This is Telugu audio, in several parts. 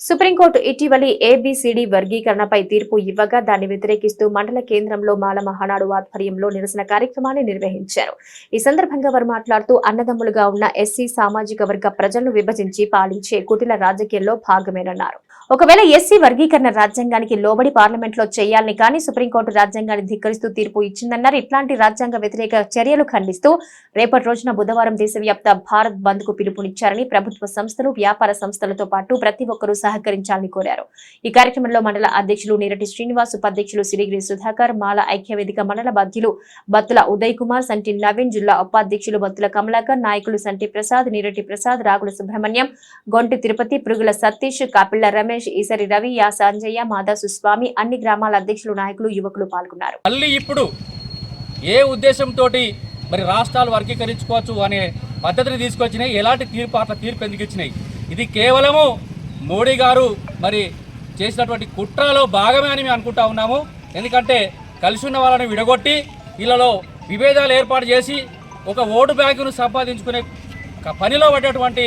సుప్రీంకోర్టు ఇటీవలి ఏబిసిడి వర్గీకరణపై తీర్పు ఇవ్వగా దాన్ని వ్యతిరేకిస్తూ మండల కేంద్రంలో మాల మహానాడు ఆధ్వర్యంలో నిరసన కార్యక్రమాన్ని నిర్వహించారు. ఈ సందర్భంగా వారు మాట్లాడుతూ అన్నదమ్ములుగా ఉన్న ఎస్సీ సామాజిక వర్గ ప్రజలను విభజించి పాలించే కుటిల రాజకీయాల్లో భాగమేనన్నారు. ఒకవేళ ఎస్సీ వర్గీకరణ రాజ్యాంగానికి లోబడి పార్లమెంట్లో చేయాలని కానీ సుప్రీంకోర్టు రాజ్యాంగాన్ని ధిక్కరిస్తూ తీర్పు ఇచ్చిందన్నారు. ఇట్లాంటి రాజ్యాంగ వ్యతిరేక చర్యలు ఖండిస్తూ రేపటి రోజున బుధవారం దేశవ్యాప్త భారత్ బంద్కు పిలుపునిచ్చారని ప్రభుత్వ సంస్థలు వ్యాపార సంస్థలతో పాటు ప్రతి ఒక్కరూ సహకరించాలని కోరారు. ఈ కార్యక్రమంలో మండల అధ్యక్షులు నీరటి శ్రీనివాస్ ఉపాధ్యక్షులు సిరిగిరి సుధాకర్ మాల ఐక్యవేదిక మండల బాధ్యులు బత్తుల ఉదయ్ కుమార్ సంటి నవీన్ జిల్లా ఉపాధ్యక్షులు బత్తుల కమలాకర్ నాయకులు సంటి ప్రసాద్ నీరటి ప్రసాద్ రాగుల సుబ్రహ్మణ్యం గొంటి తిరుపతి పురుగుల సతీష్ కాపిళ్ళ రమేష్ ఈసరి రవి యా సంజయ్య మాదాసు స్వామి అన్ని గ్రామాల అధ్యక్షులు నాయకులు యువకులు పాల్గొన్నారు. మళ్ళీ ఇప్పుడు ఏ ఉద్దేశంతో మరి రాష్ట్రాలు వర్గీకరించుకోవచ్చు అనే పద్ధతిని తీసుకొచ్చినాయి ఎలాంటి తీర్పు అట్లా తీర్పు ఎందుకు ఇచ్చినాయి? ఇది కేవలము మోడీ గారు మరి చేసినటువంటి కుట్రలో భాగమే అని మేము అనుకుంటా ఉన్నాము. ఎందుకంటే కలిసి ఉన్న వాళ్ళని విడగొట్టి వీళ్ళలో విభేదాలు ఏర్పాటు చేసి ఒక ఓటు బ్యాంకును సంపాదించుకునే పనిలో పడ్డటువంటి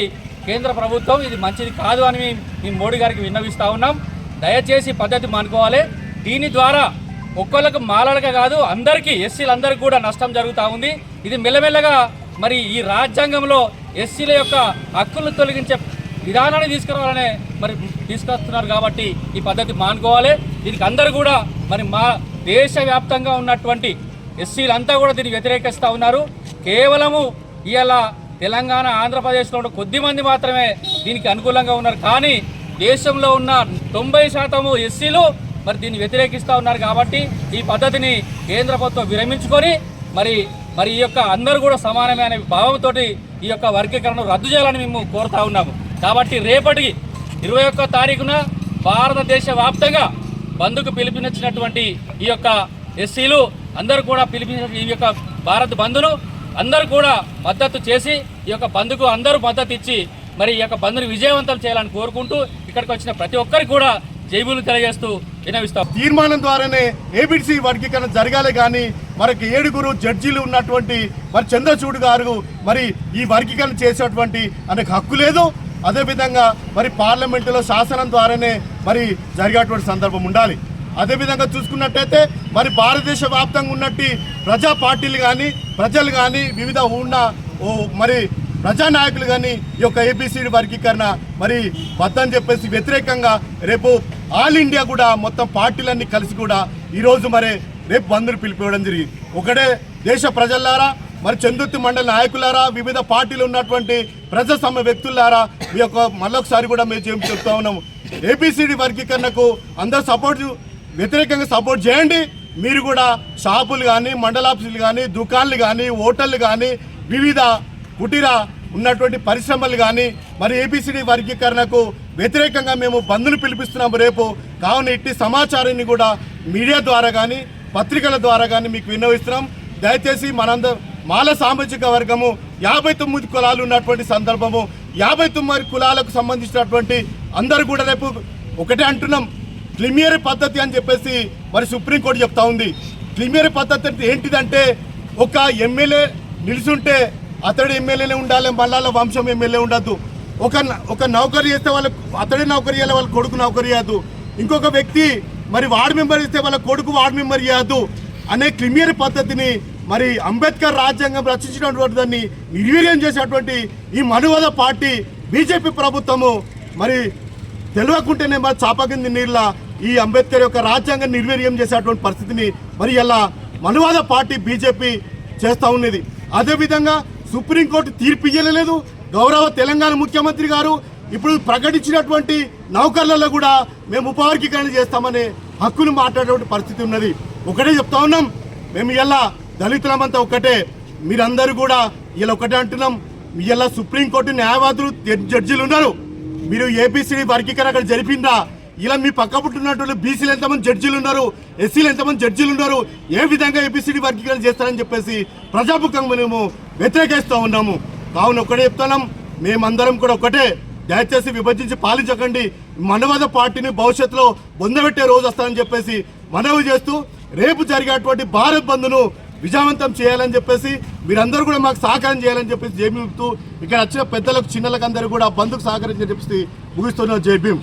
కేంద్ర ప్రభుత్వం ఇది మంచిది కాదు అని మేము మోడీ గారికి విన్నవిస్తూ ఉన్నాం. దయచేసి పద్ధతి మానుకోవాలి. దీని ద్వారా ఒక్కళ్ళకు మాలడక కాదు అందరికీ ఎస్సీలందరికీ కూడా నష్టం జరుగుతూ ఉంది. ఇది మెల్లమెల్లగా మరి ఈ రాజ్యాంగంలో ఎస్సీల యొక్క హక్కులను తొలగించే విధానాన్ని తీసుకురావాలనే మరి తీసుకొస్తున్నారు కాబట్టి ఈ పద్ధతి మానుకోవాలి. దీనికి అందరూ కూడా మరి మా దేశవ్యాప్తంగా ఉన్నటువంటి ఎస్సీలంతా కూడా దీన్ని వ్యతిరేకిస్తూ ఉన్నారు. కేవలము ఇలా తెలంగాణ ఆంధ్రప్రదేశ్లో ఉన్న కొద్ది మంది మాత్రమే దీనికి అనుకూలంగా ఉన్నారు. కానీ దేశంలో ఉన్న తొంభై శాతము ఎస్సీలు మరి దీన్ని వ్యతిరేకిస్తూ ఉన్నారు కాబట్టి ఈ పద్ధతిని కేంద్ర ప్రభుత్వం విరమించుకొని మరి మరి ఈ యొక్క అందరూ కూడా సమానమే అనే భావంతో ఈ యొక్క వర్గీకరణను రద్దు చేయాలని మేము కోరుతా ఉన్నాము. కాబట్టి రేపటికి ఇరవై ఒక్క తారీఖున భారతదేశ వ్యాప్తంగా బంద్కు పిలిపించినటువంటి ఈ యొక్క ఎస్సీలు అందరూ కూడా పిలిపించిన ఈ యొక్క భారత్ బంద్ను అందరూ కూడా మద్దతు చేసి ఈ యొక్క బంద్కు అందరూ మద్దతు ఇచ్చి మరి ఈ యొక్క బంద్ను విజయవంతం చేయాలని కోరుకుంటూ ఇక్కడికి వచ్చిన ప్రతి ఒక్కరికి కూడా జైబులు తెలియజేస్తూ వినవిస్తాం. తీర్మానం ద్వారానే ఏబిసి వర్గీకరణ జరగాలి కానీ మనకి ఏడుగురు జడ్జీలు ఉన్నటువంటి మరి చంద్రచూడు గారు మరి ఈ వర్గీకరణ చేసేటువంటి అనేక హక్కు లేదు. అదేవిధంగా మరి పార్లమెంటులో శాసనం ద్వారానే మరి జరిగేటువంటి సందర్భం ఉండాలి. అదేవిధంగా చూసుకున్నట్టయితే మరి భారతదేశ వ్యాప్తంగా ఉన్నట్టు ప్రజా పార్టీలు కానీ ప్రజలు కానీ వివిధ ఉన్న ఓ మరి ప్రజానాయకులు కానీ ఈ యొక్క ఏబిసిడి వర్గీకరణ మరి వద్దని చెప్పేసి వ్యతిరేకంగా రేపు ఆల్ ఇండియా కూడా మొత్తం పార్టీలన్నీ కలిసి కూడా ఈరోజు మరి రేపు బంధులు పిలిపివ్వడం జరిగింది. ఒకటే దేశ ప్రజలారా మరి చందుర్తి మండలి నాయకులారా వివిధ పార్టీలు ఉన్నటువంటి ప్రజాస్వామ్య వ్యక్తులారా మీ యొక్క మళ్ళొకసారి కూడా మేము చెప్- చెప్తా ఉన్నాము. ఏపీసీడీ వర్గీకరణకు అందరు సపోర్ట్ వ్యతిరేకంగా సపోర్ట్ చేయండి. మీరు కూడా షాపులు కానీ మండలాఫీసులు కానీ దుకాన్లు కానీ హోటళ్ళు కానీ వివిధ కుటీర ఉన్నటువంటి పరిశ్రమలు కానీ మరి ఏపీసీడీ వర్గీకరణకు వ్యతిరేకంగా మేము బంద్ను పిలిపిస్తున్నాము రేపు. కావున ఇట్టి సమాచారాన్ని కూడా మీడియా ద్వారా కానీ పత్రికల ద్వారా కానీ మీకు విన్నవిస్తున్నాం దయచేసి మనందరం మాల సామాజిక వర్గము యాభై తొమ్మిది కులాలు ఉన్నటువంటి సందర్భము యాభై తొమ్మిది కులాలకు సంబంధించినటువంటి అందరూ కూడా రేపు ఒకటే అంటున్నాం. క్లిమియర్ పద్ధతి అని చెప్పేసి మరి సుప్రీంకోర్టు చెప్తా ఉంది. క్లిమియర్ పద్ధతి అంటే ఏంటిదంటే ఒక ఎమ్మెల్యే నిలుచుంటే అతడు ఎమ్మెల్యేనే ఉండాలి మళ్ళాల వంశం ఎమ్మెల్యే ఉండద్దు. ఒక ఒక నౌకరీ చేస్తే వాళ్ళ అతడే నౌకరీ చేయాలి వాళ్ళ కొడుకు నౌకరీ చేయద్దు. ఇంకొక వ్యక్తి మరి వార్డు మెంబర్ ఇస్తే వాళ్ళ కొడుకు వార్డు మెంబర్ చేయద్దు అనే క్లిమియర్ పద్ధతిని మరి అంబేద్కర్ రాజ్యాంగం రచించినటువంటి దాన్ని నిర్వీర్యం చేసినటువంటి ఈ మనువాద పార్టీ బీజేపీ ప్రభుత్వము మరి తెలియకుంటేనే మరి చాపకింది నీళ్ళ ఈ అంబేద్కర్ యొక్క రాజ్యాంగం నిర్వీర్యం చేసేటువంటి పరిస్థితిని మరి ఇలా మనువాద పార్టీ బీజేపీ చేస్తూ ఉన్నది. అదేవిధంగా సుప్రీంకోర్టు తీర్పు ఇయ్యలేదు. గౌరవ తెలంగాణ ముఖ్యమంత్రి గారు ఇప్పుడు ప్రకటించినటువంటి నౌకర్లలో కూడా మేము ఉపవర్గీకరణ చేస్తామనే హక్కును మాట్లాడేటువంటి పరిస్థితి ఉన్నది. ఒకటే చెప్తా ఉన్నాం. మేము ఇలా దళితులమంతా ఒకటే మీరందరూ కూడా ఇలా ఒకటే అంటున్నాం. ఇలా సుప్రీంకోర్టు న్యాయవాదులు జడ్జిలు ఉన్నారు. మీరు ఏపీసీడీ వర్గీకరణ అక్కడ జరిపిందా ఇలా మీ పక్క పుట్టినటువంటి బీసీలు ఎంతమంది జడ్జీలు ఉన్నారు ఎస్సీలు ఎంతమంది జడ్జీలు ఉన్నారు ఏ విధంగా ఏపీసీడీ వర్గీకరణ చేస్తారని చెప్పేసి ప్రజాముఖంగా మేము వ్యతిరేకిస్తూ ఉన్నాము. కావున ఒకటే చెప్తున్నాం మేమందరం కూడా ఒకటే దయచేసి విభజించి పాలించకండి మనవాద పార్టీని భవిష్యత్తులో బొందబెట్టే రోజు వస్తానని చెప్పేసి మనవి చేస్తూ రేపు జరిగేటువంటి భారత్ బంద్ను విజయవంతం చేయాలని చెప్పేసి మీరందరూ కూడా మాకు సహకారం చేయాలని చెప్పేసి జేబీ భీమ్తో ఇక్కడ వచ్చిన పెద్దలకు చిన్నలకు అందరూ కూడా బంధుకు సహకరించని చెప్పేసి ముగిస్తున్నారు జేబీ.